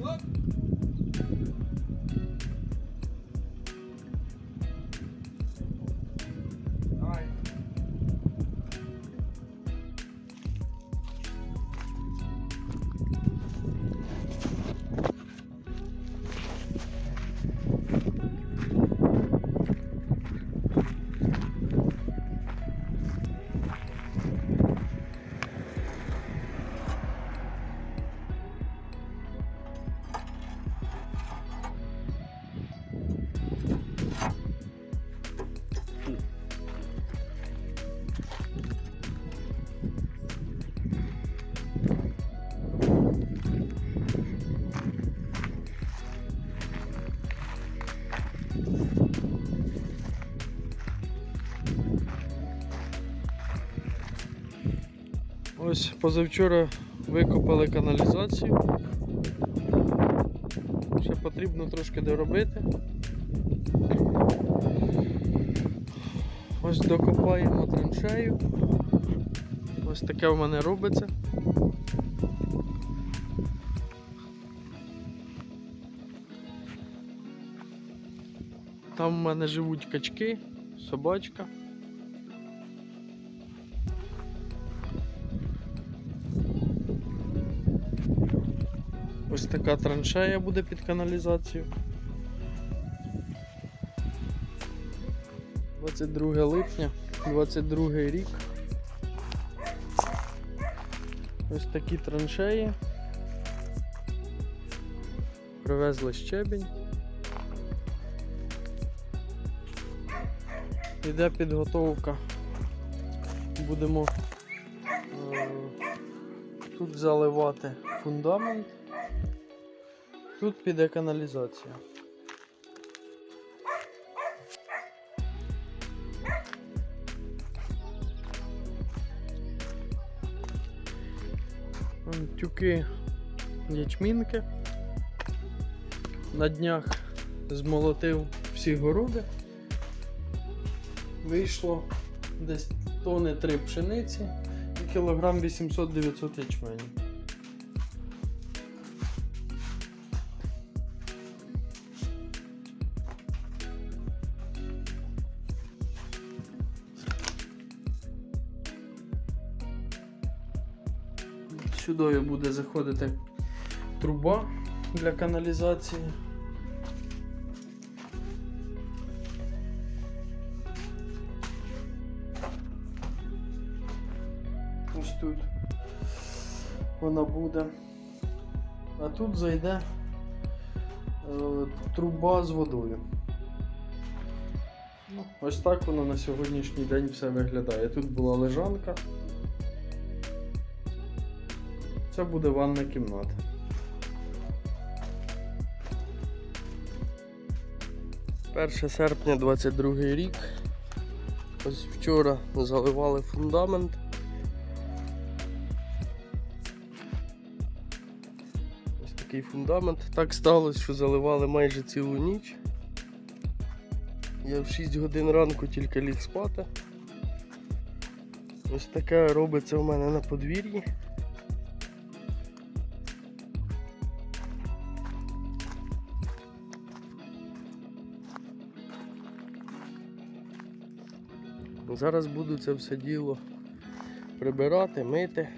Look. Ось позавчора викопали каналізацію. Ще потрібно трошки доробити. Ось докопаємо траншею. Ось таке в мене робиться. Там в мене живуть качки, собачка. Ось така траншея буде під каналізацію. 22 липня, 22 рік. Ось такі траншеї. Привезли щебінь. Іде підготовка. Будемо е, тут заливати фундамент. Тут піде каналізація. Тюки ячмінки. На днях змолотив всі городи. Вийшло десь тони 3 пшениці і кілограм 800-900 ячменю. Сюди буде заходити труба для каналізації. Ось тут вона буде. А тут зайде е, труба з водою. Ось так воно на сьогоднішній день все виглядає. Тут була лежанка. Це буде ванна кімната. Перше серпня 22 рік. Ось вчора заливали фундамент. Ось такий фундамент. Так сталося, що заливали майже цілу ніч. Я в 6 годин ранку тільки ліг спати. Ось таке робиться у мене на подвір'ї. Зараз буду це все діло прибирати, мити.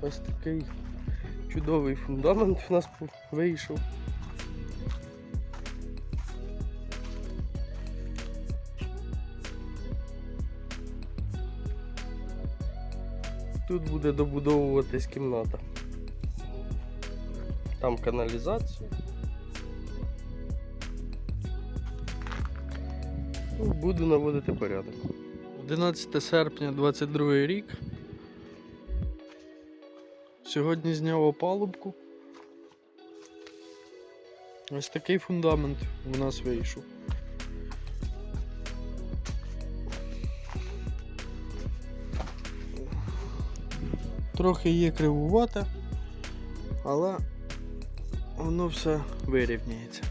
Ось такий чудовий фундамент в нас вийшов. Тут буде добудовуватись кімната. Там каналізація. Ну, Буду наводити порядок. 11 серпня 22 рік. Сьогодні зняв опалубку. Ось такий фундамент у нас вийшов. Трохи є кривувате, але воно все вирівняється.